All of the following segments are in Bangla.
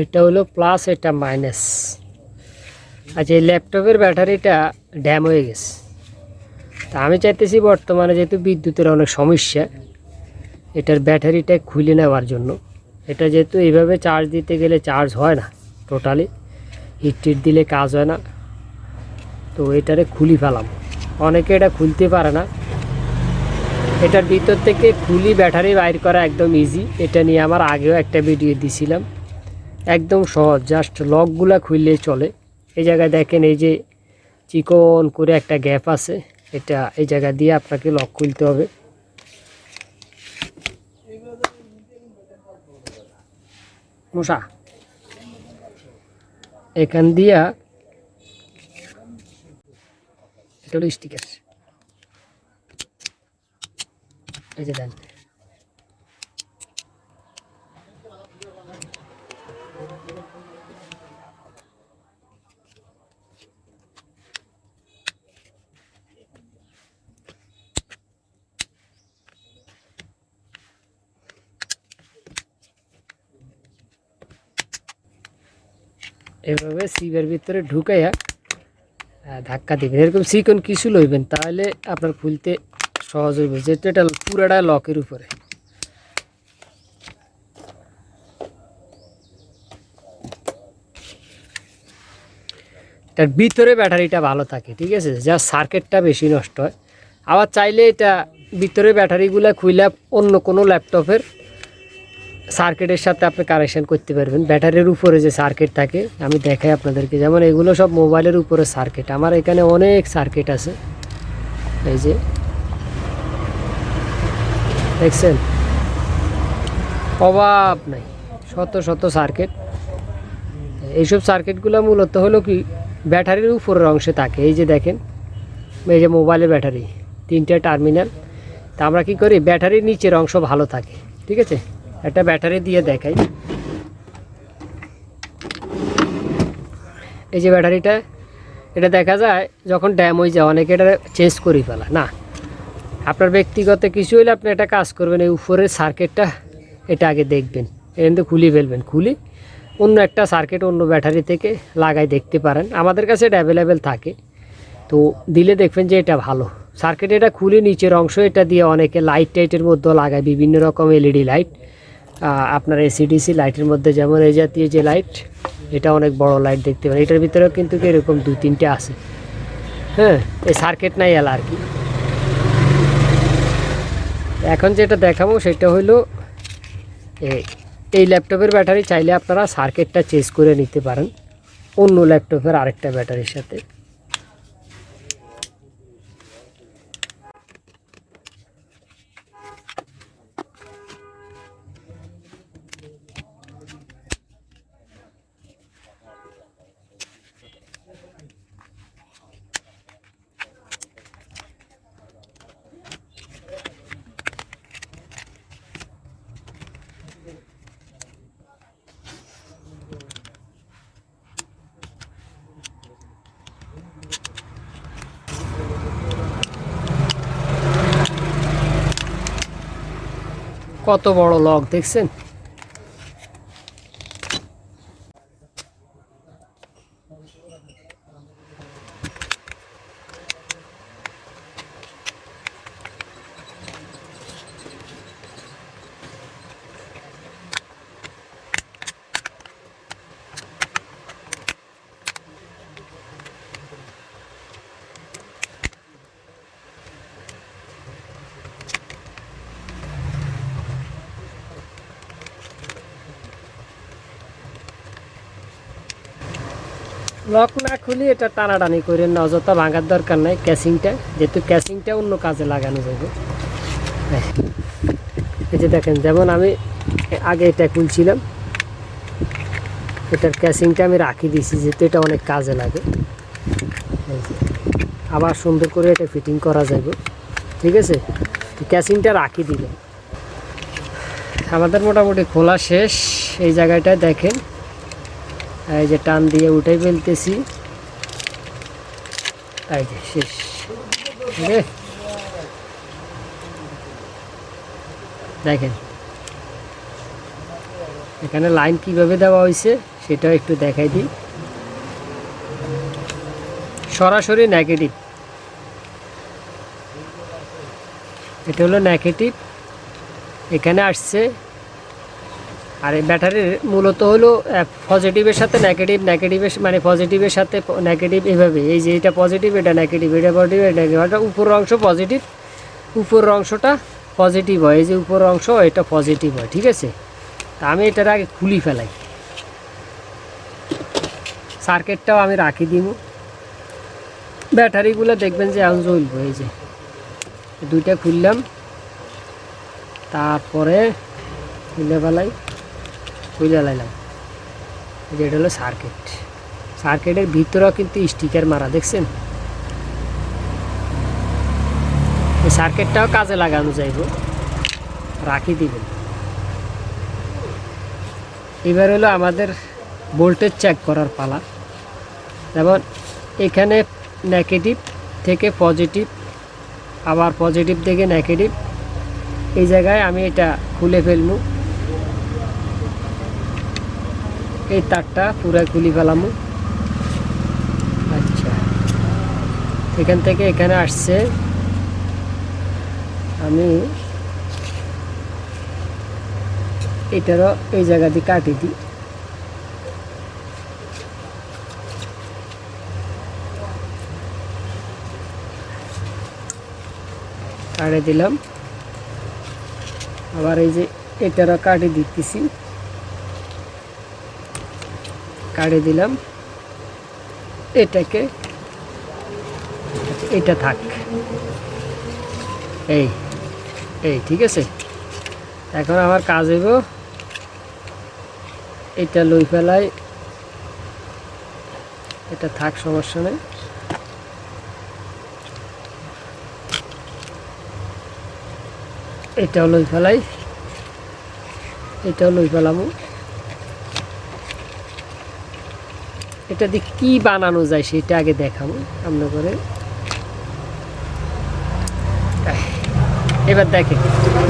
এটা হলো প্লাস এটা মাইনাস আচ্ছা এই ল্যাপটপের ব্যাটারিটা ড্যাম হয়ে গেছে। তা আমি চাইতেছি বর্তমানে যেহেতু বিদ্যুতের অনেক সমস্যা, এটার ব্যাটারিটা খুলে নেওয়ার জন্য। এটা যেহেতু এইভাবে চার্জ দিতে গেলে চার্জ হয় না টোটালি হিট টিট দিলে কাজ হয় না। তো এটারে খুলি ফেলাম। অনেকে এটা খুলতে পারে না। এটার ভিতর থেকে খুলি ব্যাটারি বাইর করা একদম ইজি এটা নিয়ে আমার আগেও একটা ভিডিও দিছিলাম। একদম সহজ জাস্ট লকগুলা খুললেই চলে। এই জায়গায় দেখেন এই যে চিকন করে একটা গ্যাপ আছে। এটা এই জায়গা দিয়ে আপনাকে লক খুলতে হবে। মশা, এখান দিয়া এটা হলো স্টিকার এই যে দেন। এভাবে সিবের ভিতরে ঢুকাইয়া আহ, ধাক্কা দিবেন। এরকম চিকন কিছু লইবেন তাহলে আপনার খুলতে সহজ হইবে। যেটা এটা পুরাটা লকের উপরে। এটার ভিতরে ব্যাটারিটা ভালো থাকে, ঠিক আছে? যা সার্কিটটা বেশি নষ্ট হয়। আবার চাইলে এটা ভিতরে ব্যাটারিগুলো খুইলা অন্য কোনো ল্যাপটপের সার্কিটের সাথে আপনি কানেকশন করতে পারবেন। ব্যাটারির উপরে যে সার্কিট থাকে, আমি দেখাই আপনাদেরকে। যেমন এগুলো সব মোবাইলের উপরে সার্কিট আমার এখানে অনেক সার্কিট আছে। এই যে দেখছেন? অভাব নাই। শত শত সার্কিট এইসব সার্কিটগুলো মূলত হলো কি, ব্যাটারির উপরের অংশে থাকে। এই যে দেখেন, এই যে মোবাইলের ব্যাটারি, তিনটে টার্মিনাল তা আমরা কি করি, ব্যাটারির নিচের অংশ ভালো থাকে। ঠিক আছে? একটা ব্যাটারি দিয়ে দেখাই। এই যে ব্যাটারিটা, এটা দেখা যায় যখন ড্যাম হয়ে যায়, অনেকে এটা চেঞ্জ করে ফেলা। না আপনার ব্যক্তিগত কিছু হলে আপনি একটা কাজ করবেন, এই উপরের সার্কিটটা এটা আগে দেখবেন। এখান থেকে খুলে ফেলবেন, খুলি। অন্য একটা সার্কিট অন্য ব্যাটারি থেকে লাগাই দেখতে পারেন। আমাদের কাছে এটা অ্যাভেলেবেল থাকে। তো দিলে দেখবেন যে এটা ভালো। সার্কিট এটা খুলে, নিচের অংশ এটা দিয়ে অনেকে লাইট টাইটের মধ্যেও লাগায়, বিভিন্ন রকম এলইডি লাইট আপনার এসিডিসি লাইটের মধ্যে যেমন এই জাতীয় যে লাইট এটা অনেক বড় লাইট দেখতে পারেন। এটার ভিতরেও কিন্তু এরকম দু তিনটে আছে। হ্যাঁ এই সার্কিট নাই এলা আর কি। এখন যেটা দেখাবো সেটা হলো এই ল্যাপটপের ব্যাটারি চাইলে আপনারা সার্কিটটা চেঞ্জ করে নিতে পারেন অন্য ল্যাপটপের আরেকটা ব্যাটারির সাথে। কত বড় লক দেখছেন? লক না খুলি এটা টানাটানি করে না অযথা ভাঙার দরকার নাই ক্যাসিংটা যেহেতু ক্যাসিংটা অন্য কাজে লাগানো যাবে। এই, যে দেখেন যেমন আমি আগে এটা খুলছিলাম এটার ক্যাসিংটা আমি রাখি দিয়েছি যেহেতু এটা অনেক কাজে লাগে। আবার সুন্দর করে এটা ফিটিং করা যাবে। ঠিক আছে? ক্যাসিংটা রাখি দিলাম। আমাদের মোটামুটি খোলা শেষ। এই জায়গাটায় দেখেন এই যে টান দিয়ে উঠে ফেলতেছি। এই যে শেষ। দেখেন। এখানে লাইন কীভাবে দেওয়া হয়েছে সেটাও একটু দেখাই দিই। সরাসরি নেগেটিভ এটা হলো নেগেটিভ এখানে আসছে আর এই ব্যাটারির মূলত হলো পজিটিভের সাথে নেগেটিভ নেগেটিভের মানে পজিটিভের সাথে নেগেটিভ এভাবে এই যে এটা পজিটিভ এটা নেগেটিভ এটা পজিটিভ এটা নেগেটিভ উপরের অংশ পজিটিভ উপরের অংশটা পজিটিভ হয়। এই যে উপরের অংশ, এটা পজিটিভ হয়, ঠিক আছে? তা আমি এটার আগে খুলি ফেলাই। সার্কিটটাও আমি রাখি দিব। ব্যাটারিগুলো দেখবেন যে এখন জ্বলবো, এই যে। দুইটা খুললাম। তারপরে খুলে ফেলাই। খুলে লাইলাম। এটা হলো সার্কিট সার্কিটের ভিতরেও কিন্তু স্টিকার মারা, দেখছেন? এই সার্কিটটাও কাজে লাগানো যাইব। রাখি দিবেন এবার হলো আমাদের ভোল্টেজ চেক করার পালা। যেমন এখানে নেগেটিভ থেকে পজিটিভ আবার পজিটিভ থেকে নেগেটিভ এই জায়গায় আমি এটা খুলে ফেলব। এই তারটা পুরো খুলি ফেলামু। আচ্ছা। এখান থেকে এখানে আসছে। আমি এটারও এই জায়গা দিয়ে কাটি দিই। কাটে দিলাম। আবার এই যে এটারও কাটে দিতেছি। কাটে দিলাম। এটাকে, এটা থাক। এই এই, ঠিক আছে? এখন আমার কাজ হইব এটা লই ফেলাই। এটা থাক, সমস্যা নেই। এটাও লই ফেলাই। এটাও লই ফেলামু এটা দিয়ে কি বানানো যায় সেটা আগে দেখাবো আমরা করে। এবার দেখেন,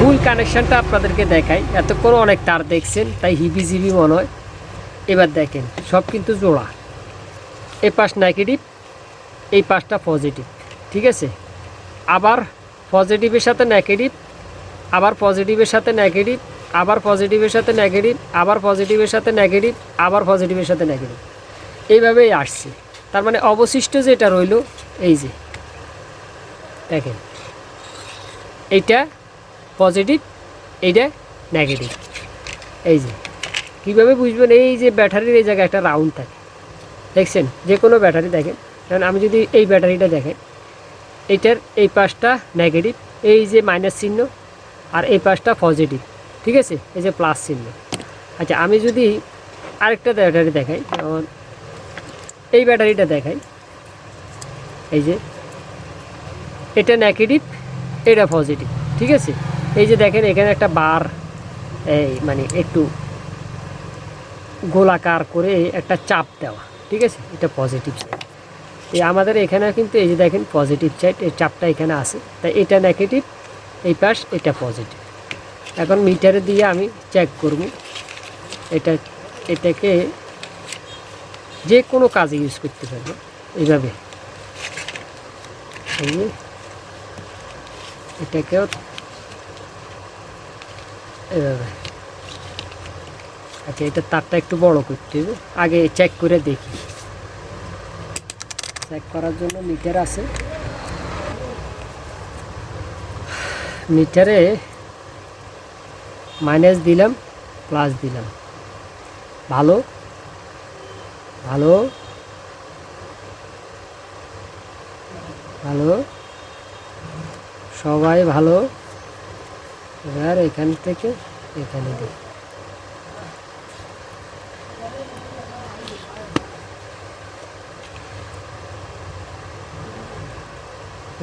মূল কানেকশনটা আপনাদেরকে দেখাই। এতক্ষণ অনেক তার দেখছেন, তাই হিবি জিবি মনে হয়। এবার দেখেন, সব কিন্তু জোড়া। এই পাশ নেগেটিভ এই পাশটা পজিটিভ ঠিক আছে? আবার পজিটিভের সাথে নেগেটিভ আবার পজিটিভের সাথে নেগেটিভ আবার পজিটিভের সাথে নেগেটিভ আবার পজিটিভের সাথে নেগেটিভ আবার পজিটিভের সাথে নেগেটিভ এইভাবেই আসছে। তার মানে অবশিষ্ট যেটা রইল, এই যে, দেখেন, এইটা পজিটিভ এইটা নেগেটিভ এই যে, কীভাবে বুঝবেন? এই যে ব্যাটারির এই জায়গায় একটা রাউন্ড থাকে, দেখছেন? যে কোনো ব্যাটারি দেখেন, কারণ আমি যদি এই ব্যাটারিটা দেখেন এইটার এই পাশটা নেগেটিভ এই যে মাইনাস চিহ্ন, আর এই পাশটা পজিটিভ ঠিক আছে? এই যে প্লাস চিহ্ন। আচ্ছা আমি যদি আরেকটা ব্যাটারি দেখাই, যেমন এই ব্যাটারিটা দেখাই। এই যে, এটা নেগেটিভ এটা পজিটিভ ঠিক আছে? এই যে দেখেন, এখানে একটা বার, এই মানে একটু গোলাকার করে একটা চাপ দেওয়া, ঠিক আছে? এটা পজিটিভ সাইড এই আমাদের এখানে কিন্তু এই যে দেখেন পজিটিভ সাইড এই চাপটা এখানে আছে। তাই এটা নেগেটিভ এই পাশ এটা পজিটিভ এখন মিটারে দিয়ে আমি চেক করব। এটা, এটাকে যে কোনো কাজে ইউজ করতে পারব। এইভাবে। এই এটাকেও এভাবে আচ্ছা এটা তারটা একটু বড় করতে হবে। আগে চেক করে দেখি। চেক করার জন্য মিটার আছে। মিটারে মাইনাস দিলাম প্লাস দিলাম। ভালো। ভালো? ভালো? সবাই ভালো? এবার এখান থেকে এখানে দিই।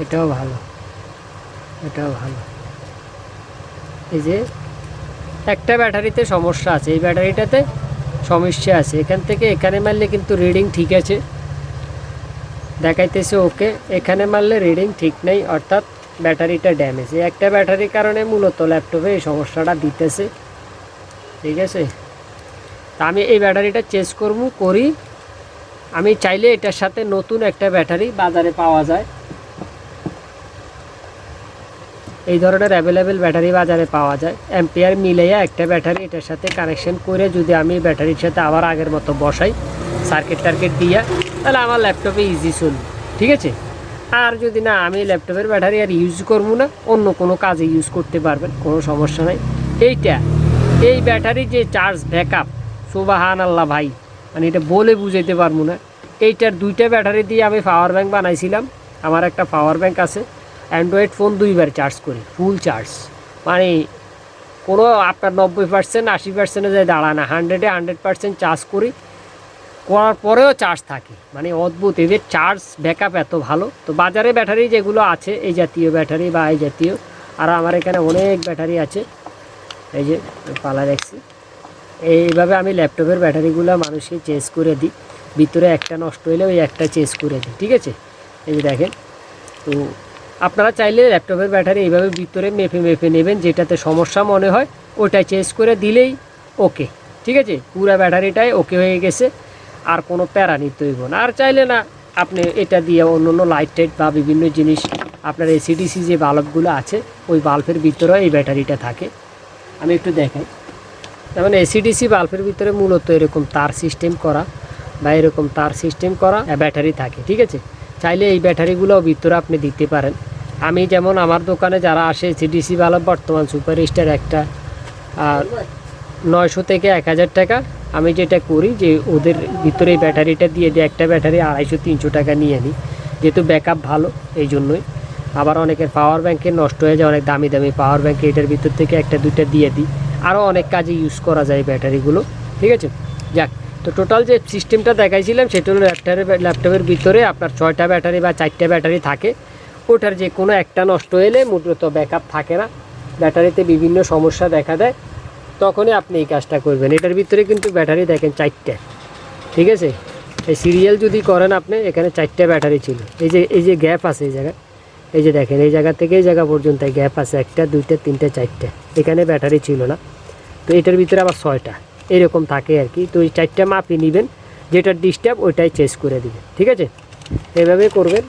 এটাও ভালো। এটাও ভালো। এই যে একটা ব্যাটারিতে সমস্যা আছে। এই ব্যাটারিটাতে সমস্যা আছে। এখান থেকে এখানে মারলে কিন্তু রিডিং ঠিক আছে। দেখাইতেছে ওকে, এখানে মারলে রিডিং ঠিক নেই, অর্থাৎ ব্যাটারিটা ড্যামেজ এই একটা ব্যাটারির কারণে মূলত ল্যাপটপে এই সমস্যাটা দিতেছে। ঠিক আছে? তা আমি এই ব্যাটারিটা চেঞ্জ করব, করি। আমি চাইলে এটার সাথে নতুন একটা ব্যাটারি বাজারে পাওয়া যায়। এই ধরনের অ্যাভেলেবেল ব্যাটারি বাজারে পাওয়া যায়। অ্যাম্পিয়ার মিলাইয়া একটা ব্যাটারি এটার সাথে কানেকশন করে যদি আমি ব্যাটারির সাথে আবার আগের মতো বসাই সার্কিট টার্কিট দিয়া, তাহলে আমার ল্যাপটপে ইজি চলবে। ঠিক আছে? আর যদি না, আমি ল্যাপটপের ব্যাটারি আর ইউজ করব না, অন্য কোনো কাজে ইউজ করতে পারবেন, কোনো সমস্যা নাই। এইটা, এই ব্যাটারি যে চার্জ ব্যাকআপ সুবাহান আল্লাহ ভাই মানে এটা বলে বুঝাইতে পারব না। এইটার দুইটা ব্যাটারি দিয়ে আমি পাওয়ার ব্যাংক বানাইছিলাম। আমার একটা পাওয়ার ব্যাংক আছে। অ্যান্ড্রয়েড ফোন দুইবার চার্জ করি ফুল চার্জ মানে কোনো আপনার নব্বই পার্সেন্ট আশি পার্সেন্টে যায় দাঁড়ায় না। হান্ড্রেডে হান্ড্রেড পার্সেন্ট চার্জ করি, করার পরেও চার্জ থাকে। মানে অদ্ভুত, এদের চার্জ ব্যাকআপ এত ভালো। তো বাজারে ব্যাটারি যেগুলো আছে, এই জাতীয় ব্যাটারি বা এই জাতীয়, আর আমার এখানে অনেক ব্যাটারি আছে। এই যে পালা রাখছি এইভাবে আমি ল্যাপটপের ব্যাটারিগুলো মানুষকে চেঞ্জ করে দিই। ভিতরে একটা নষ্ট হলে ওই একটা চেঞ্জ করে দিই, ঠিক আছে? এই যে দেখেন, তো আপনারা চাইলে ল্যাপটপের ব্যাটারি এইভাবে ভিতরে মেপে মেপে নেবেন, যেটাতে সমস্যা মনে হয় ওটাই চেঞ্জ করে দিলেই ওকে ঠিক আছে? পুরো ব্যাটারিটাই ওকে হয়ে গেছে, আর কোনো প্যারা নিতে হইব না। আর চাইলে না, আপনি এটা দিয়ে অন্য অন্য লাইট টাইট বা বিভিন্ন জিনিস, আপনার এসিডিসি যে বাল্বগুলো আছে, ওই বাল্বের ভিতরেও এই ব্যাটারিটা থাকে। আমি একটু দেখাই। যেমন এসিডিসি বাল্বের ভিতরে মূলত এরকম তার সিস্টেম করা বা এরকম তার সিস্টেম করা ব্যাটারি থাকে, ঠিক আছে? চাইলে এই ব্যাটারিগুলো ভিতরে আপনি দিতে পারেন। আমি যেমন আমার দোকানে যারা আসে, A C D C bulb বর্তমান সুপার স্টার একটা, আর নয়শো থেকে এক হাজার টাকা। আমি যেটা করি যে ওদের ভিতরে ব্যাটারিটা দিয়ে দিই একটা ব্যাটারি আড়াইশো, তিনশো টাকা নিয়ে নিই। যেহেতু ব্যাকআপ ভালো, এই জন্যই। আবার অনেকের পাওয়ার ব্যাংকে নষ্ট হয়ে যায়, অনেক দামি দামি পাওয়ার ব্যাংকে এটার ভিতর থেকে একটা, দুইটা দিয়ে দিই। আরও অনেক কাজে ইউজ করা যায় ব্যাটারিগুলো। ঠিক আছে? যাক। তো টোটাল যে সিস্টেমটা দেখাইছিলাম, সেটা হলো ল্যাপটপের ল্যাপটপের ভিতরে আপনার ছয়টা ব্যাটারি বা চারটা ব্যাটারি থাকে। ওটার যে কোনো একটা নষ্ট হলে মূলত ব্যাকআপ থাকে না। ব্যাটারিতে বিভিন্ন সমস্যা দেখা দেয়। তখনই আপনি এই কাজটা করবেন। এটার ভিতরে কিন্তু ব্যাটারি দেখেন চারটে। ঠিক আছে? এই সিরিয়াল যদি করেন আপনি, এখানে চারটে ব্যাটারি ছিল। এই যে এই যে গ্যাপ আছে এই জায়গায়। এই যে দেখেন, এই জায়গা থেকে এই জায়গা পর্যন্ত গ্যাপ আছে। একটা, দুইটা, তিনটে, চারটে। এখানে ব্যাটারি ছিল না। তো এটার ভিতরে আবার ছয়টা। এরকম থাকে আর কি। তো ওই চারটা মাপই নেবেন, যেটা ডিস্টার্ব ওইটাই চেঞ্জ করে দেবেন, ঠিক আছে? এভাবে করবেন।